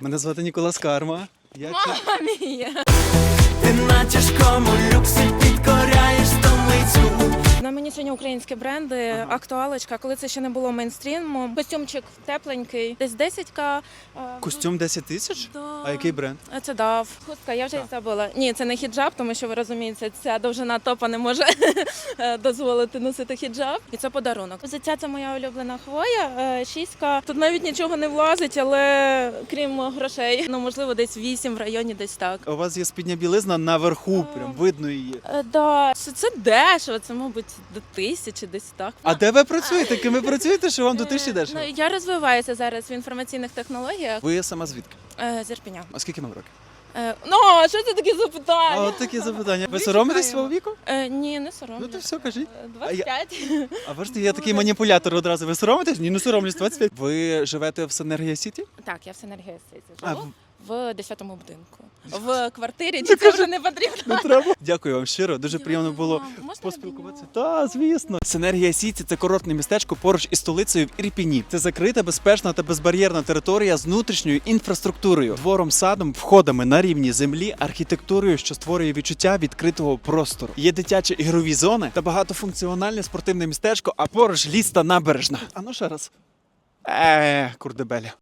Мене звати Ніколас Карма. Я чи- Мія. Ти на тяжкому люксі українські бренди, актуалочка. Коли це ще не було мейнстрімом. Костюмчик тепленький, десь 10к. Костюм 10 тисяч? Да. А який бренд? А Це дав. Хустка, я вже і забула. Ні, це не хіджаб, тому що ви розумієте, ця довжина топа не може е, дозволити носити хіджаб. І це подарунок. Взуття це моя улюблена хвоя. е, Шістка. Тут навіть нічого не влазить, але крім грошей, ну можливо, десь вісім в районі, десь так. У вас є спідня білизна наверху, прям видно її. Е, Да, це, це дешево, це, мабуть, до тисячі десь так. А де ви працюєте? Ким ви працюєте, що вам до тисячі Е, дешево? Ну, я розвиваюся зараз в інформаційних технологіях Ви сама звідки? е, з Ірпеня. А скільки вам років? Е, ну, а що це таке запитання? А от такі запитання. Ви Ми соромитесь свого віку? Е, ні, не соромлюсь. Ну то все, кажіть. Е, А я- 25. А бачите, я такий маніпулятор одразу. Ви соромитесь? Ні, не соромлюсь, 25. Ви живете в Синергія Сіті? Так, я в Синергія Ситі А, живу. в- В 10-му будинку. В квартирі чи це вже не потрібно? Не треба. Дякую вам щиро. Дуже приємно було поспілкуватися. Та, звісно. Синергія Сіті це курортне містечко поруч із столицею в Ірпіні. Це закрита, безпечна та безбар'єрна територія з внутрішньою інфраструктурою, двором, садом, входами на рівні землі, архітектурою, що створює відчуття відкритого простору. Є дитячі ігрові зони та багатофункціональне спортивне містечко, а поруч ліс та набережна. А ну ще раз. Е, курдебеля.